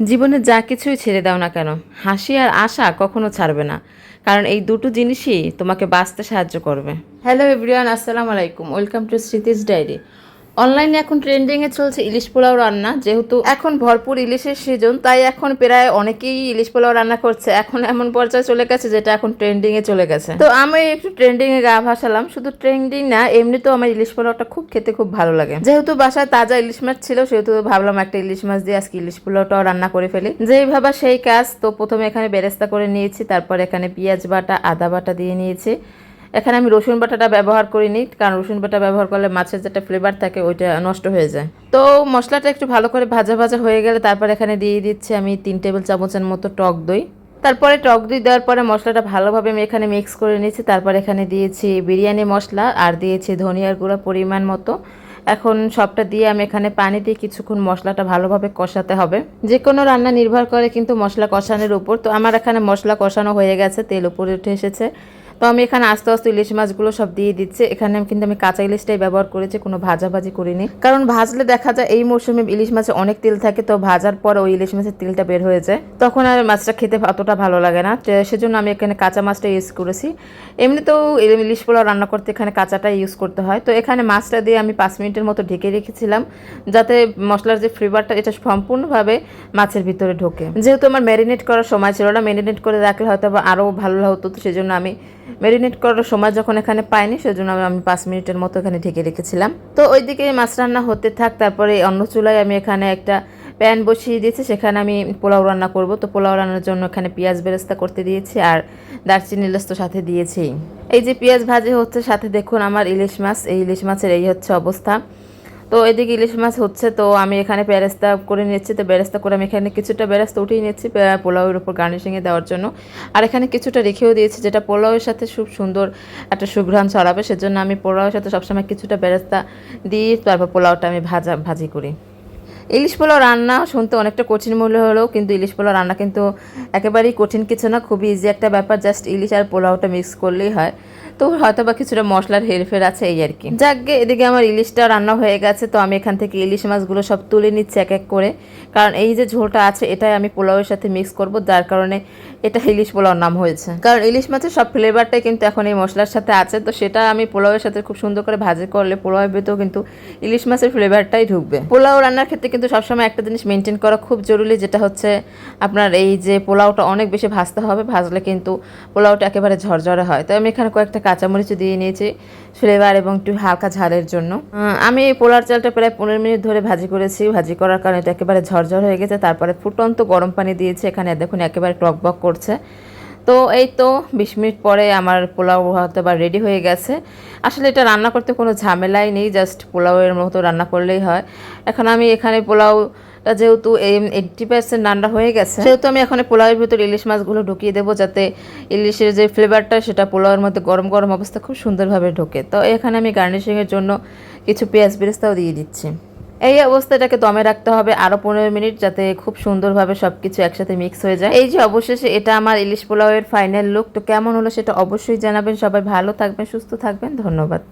জীবনে যা কিছুই ছেড়ে দাও না কেন, হাসি আর আশা কখনো ছাড়বে না, কারণ এই দুটো জিনিসই তোমাকে বাঁচতে সাহায্য করবে। হ্যালো এভরিওয়ান আসসালামু আলাইকুম ওয়েলকাম টু স্মৃতিস ডায়েরি অনলাইনে এখন ট্রেন্ডিংয়ে চলছে ইলিশ পোলাও রান্না, যেহেতু এখন ভরপুর ইলিশের সিজন তাই এখন প্রায় অনেকেই ইলিশ পোলাও রান্না করছে। এখন এমন পর্যায়ে চলে গেছে যেটা এখন ট্রেন্ডিংয়ে চলে গেছে। তো আমি একটু ট্রেন্ডিংয়ে গা ভাসালাম। শুধু ট্রেন্ডিং না, এমনিতেও আমার ইলিশ পোলাওটা খুব খেতে খুব ভালো লাগে। যেহেতু বাসায় তাজা ইলিশ মাছ ছিল, সেহেতু ভাবলাম একটা ইলিশ মাছ দিয়ে আজকে ইলিশ পোলাওটাও রান্না করে ফেলি। যেই ভাবা সেই কাজ, তো প্রথমে এখানে বেরেস্তা করে নিয়েছি, তারপর এখানে পেঁয়াজ বাটা, আদা বাটা দিয়ে নিয়েছি। এখানে আমি রসুন বাটাটা ব্যবহার করিনি, কারণ রসুন বাটা ব্যবহার করলে মাছের যেটা ফ্লেভার থাকে ওইটা নষ্ট হয়ে যায়। তো মশলাটা একটু ভালো করে ভাজা ভাজা হয়ে গেলে তারপর এখানে দিয়ে দিচ্ছি আমি তিন টেবিল চামচের মতো টক দই। তারপরে টক দই দেওয়ার পরে মশলাটা ভালোভাবে আমি এখানে মিক্স করে নিয়েছি, তারপর এখানে দিয়েছি বিরিয়ানি মশলা আর দিয়েছি ধনিয়ার গুঁড়া পরিমাণ মতো। এখন সবটা দিয়ে আমি এখানে পানি দিয়ে কিছুক্ষণ মশলাটা ভালোভাবে কষাতে হবে। যে কোনো রান্না নির্ভর করে কিন্তু মশলা কষানোর উপর। তো আমার এখানে মশলা কষানো হয়ে গেছে, তেল উপরে উঠে এসেছে। তো আমি এখানে আস্তে আস্তে ইলিশ মাছগুলো সব দিয়ে দিচ্ছি। এখানে আমি কিন্তু আমি কাঁচা ইলিশটাই ব্যবহার করেছি, কোনো ভাজাভাজি করিনি। কারণ ভাজলে দেখা যায় এই মৌসুমে ইলিশ মাছে অনেক তেল থাকে, তো ভাজার পর ওই ইলিশ মাছের তেলটা বের হয়ে যায়। তখন আর মাছটা খেতে অতটা ভালো লাগে না। সেজন্য আমি এখানে কাঁচা মাছটা ইউজ করেছি। এমনিতেও ইলিশ পোলাও রান্না করতে এখানে কাঁচাটা ইউজ করতে হয়। তো এখানে মাছটা দিয়ে আমি পাঁচ মিনিটের মতো ঢেকে রেখেছিলাম, যাতে মশলার যে ফ্লেভারটা এটা সম্পূর্ণভাবে মাছের ভিতরে ঢোকে। যেহেতু আমার ম্যারিনেট করার সময় ছিল না ম্যারিনেট করে রাখলে হয়তো আরও ভালো হতো, তো সেজন্য আমি ম্যারিনেট করার সময় যখন এখানে পাইনি, সেজন্য আমি পাঁচ মিনিটের মতো এখানে ঢেকে রেখেছিলাম। তো ওইদিকে মাছ রান্না হতে থাক, তারপরে অন্য চুলায় আমি এখানে একটা প্যান বসিয়ে দিয়েছি, সেখানে আমি পোলাও রান্না করব। তো পোলাও রান্নার জন্য এখানে পেঁয়াজ বেরেস্তা করতে দিয়েছি আর দারচিনি লেস তো সাথে দিয়েছি। এই যে পেঁয়াজ ভাজি হচ্ছে, সাথে দেখুন আমার ইলিশ মাছ। এই ইলিশ মাছের এই হচ্ছে অবস্থা। তো এদিকে ইলিশ মাছ হচ্ছে, তো আমি এখানে বেরেস্তা করে নিচ্ছি তো বেরেস্তা করে আমি এখানে কিছুটা বেরেস্তা উঠিয়ে নিচ্ছি পোলাওয়ের উপর গার্নিশিংয়ে দেওয়ার জন্য। আর এখানে কিছুটা রেখেও দিয়েছি, যেটা পোলাওয়ের সাথে খুব সুন্দর একটা সুঘ্রাণ ছড়াবে, সেজন্য আমি পোলাওয়ের সাথে সবসময় কিছুটা বেরেস্তা দিই তারপর পোলাওটা আমি ভাজা, ভাজি করি। ইলিশ পোলাও রান্না শুনতে অনেকটা কঠিন মূল্য হলেও কিন্তু ইলিশ পোলাও রান্না কিন্তু একেবারেই কঠিন কিছু না, খুবই ইজি একটা ব্যাপার জাস্ট ইলিশ আর পোলাওটা মিক্স করলেই হয়। তো হয়তো বা কিছুটা মশলার হেরফের আছে এই আর কি। যাকগে, এদিকে আমার ইলিশটা রান্না হয়ে গেছে, তো আমি এখান থেকে ইলিশ মাছগুলো সব তুলে নিচ্ছি এক এক করে। কারণ এই যে ঝোলটা আছে, এটাই আমি পোলাওয়ের সাথে মিক্স করব, যার কারণে এটা ইলিশ পোলাওর নাম হয়েছে। কারণ ইলিশ মাছের সব ফ্লেভারটাই কিন্তু এখন এই মশলার সাথে আছে, তো সেটা আমি পোলাওয়ের সাথে খুব সুন্দর করে ভাজি করলে পোলাওয়ের ভেতরেও কিন্তু ইলিশ মাছের ফ্লেভারটাই ঢুকবে। পোলাও রান্নার ক্ষেত্রে কিন্তু সবসময় একটা জিনিস মেনটেন করা খুব জরুরি, যেটা হচ্ছে আপনার এই যে পোলাওটা অনেক বেশি ভাজতে হবে, ভাজলে কিন্তু পোলাওটা একেবারে ঝরঝরে হয়। তো আমি এখানে কয়েকটা কাঁচামরিচ দিয়ে নিয়েছি, ফ্লেভার এবং একটু হালকা ঝালের জন্য। আমি এই পোলার চালটা প্রায় পনেরো মিনিট ধরে ভাজি করেছি। ভাজি করার কারণে এটা একেবারে ঝরঝর হয়ে গেছে। তারপরে ফুটন্ত গরম পানি দিয়েছি। এখানে দেখুন একেবারে টকবক করছে। তো এই তো বিশ মিনিট পরে আমার পোলাও হয়তো বা রেডি হয়ে গেছে। আসলে এটা রান্না করতে কোনো ঝামেলাই নেই জাস্ট পোলাওয়ের মতো রান্না করলেই হয়। এখন আমি এখানে পোলাওটা যেহেতু এইটটি পার্সেন্ট রান্না হয়ে গেছে, সেহেতু আমি এখন পোলাওয়ের ভিতর ইলিশ মাছগুলো ঢুকিয়ে দেবো যাতে ইলিশের যে ফ্লেভারটা সেটা পোলাওয়ের মধ্যে গরম গরম অবস্থা খুব সুন্দরভাবে ঢোকে। তো এখানে আমি গার্নিশিংয়ের জন্য কিছু পেঁয়াজ বেরেস্তাও দিয়ে দিচ্ছি। এই অবস্থাটাকে দমে রাখতে হবে আরও পনেরো মিনিট যাতে খুব সুন্দরভাবে সবকিছু একসাথে মিক্স হয়ে যায়। এই যে অবশেষে এটা আমার ইলিশ পোলাওয়ের ফাইনাল লুক তো কেমন হলো সেটা অবশ্যই জানাবেন। সবাই ভালো থাকবেন, সুস্থ থাকবেন, ধন্যবাদ।